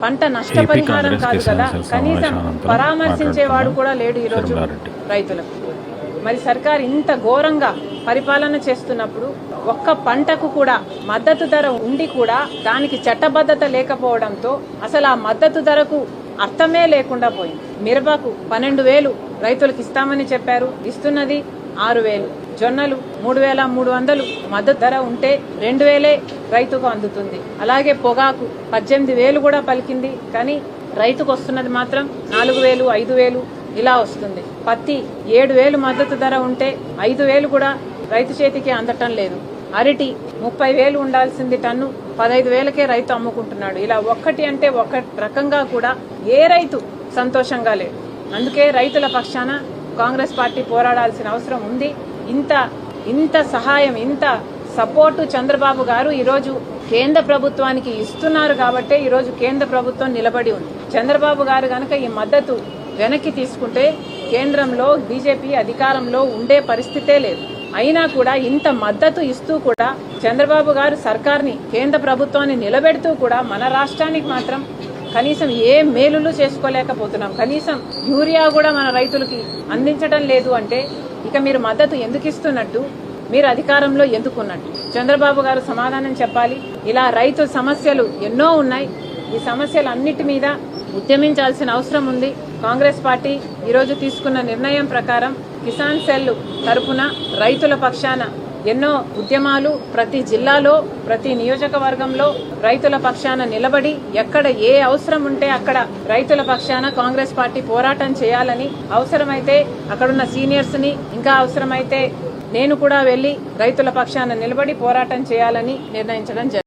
పంట నష్టపరిహారం కాదు కదా కనీసం పరామర్శించేవాడు. కూడా లేడు ఈరోజు. రైతులకు మరి సర్కార్ ఇంత ఘోరంగా పరిపాలన చేస్తున్నప్పుడు ఒక్క పంటకు కూడా మద్దతు ధర ఉండి కూడా దానికి చట్టబద్ధత లేకపోవడంతో అసలు ఆ మద్దతు ధరకు అర్థమే లేకుండా పోయింది మిరపకు పన్నెండు వేలు రైతులకు ఇస్తామని చెప్పారు ఇస్తున్నది ఆరు వేలు జొన్నలు మూడు వేల మూడు వందలు మద్దతు ధర ఉంటే రెండు వేలే రైతుకు అందుతుంది. అలాగే పొగాకు పద్దెనిమిది వేలు కూడా పలికింది కానీ రైతుకు వస్తున్నది మాత్రం నాలుగు వేలు ఐదు వేలు ఇలా వస్తుంది. పత్తి ఏడు వేలు మద్దతు ధర ఉంటే ఐదు వేలు కూడా రైతు చేతికి అందటం లేదు. అరటి ముప్పై వేలు ఉండాల్సింది టన్ను పదహైదు వేలకే రైతు అమ్ముకుంటున్నాడు. ఇలా ఒక్కటి అంటే ఒక రకంగా కూడా ఏ రైతు సంతోషంగా లేడు అందుకే రైతుల పక్షాన కాంగ్రెస్ పార్టీ పోరాడాల్సిన అవసరం ఉంది. ఇంత ఇంత సహాయం ఇంత సపోర్టు చంద్రబాబు గారు ఈరోజు కేంద్ర ప్రభుత్వానికి ఇస్తున్నారు కాబట్టే ఈరోజు కేంద్ర ప్రభుత్వం నిలబడి ఉంది. చంద్రబాబు గారు కనుక ఈ మద్దతు వెనక్కి తీసుకుంటే కేంద్రంలో బీజేపీ అధికారంలో ఉండే పరిస్థితే లేదు. అయినా కూడా ఇంత మద్దతు ఇస్తూ కూడా చంద్రబాబు గారు సర్కార్ని కేంద్ర ప్రభుత్వాన్ని నిలబెడుతూ కూడా మన రాష్ట్రానికి మాత్రం కనీసం ఏ మేలులు చేసుకోలేకపోతున్నాం. కనీసం యూరియా కూడా మన రైతులకి అందించడం లేదు అంటే ఇక మీరు మద్దతు ఎందుకు ఇస్తున్నట్టు? మీరు అధికారంలో ఎందుకున్నట్టు చంద్రబాబు గారు సమాధానం చెప్పాలి. ఇలా రైతు సమస్యలు ఎన్నో ఉన్నాయి. ఈ సమస్యలన్నిటి మీద ఉద్యమించాల్సిన అవసరం ఉంది. కాంగ్రెస్ పార్టీ ఈరోజు తీసుకున్న నిర్ణయం ప్రకారం కిసాన్ సెల్ తరపున రైతుల పక్షాన ఎన్నో ఉద్యమాలు ప్రతి జిల్లాలో ప్రతి నియోజకవర్గంలో రైతుల పక్షాన నిలబడి ఎక్కడ ఏ అవసరం ఉంటే అక్కడ రైతుల పక్షాన కాంగ్రెస్ పార్టీ పోరాటం చేయాలని అవసరమైతే అక్కడున్న సీనియర్స్ని ఇంకా అవసరమైతే నేను కూడా వెళ్ళి రైతుల పక్షాన నిలబడి పోరాటం చేయాలని నిర్ణయించడం జరిగింది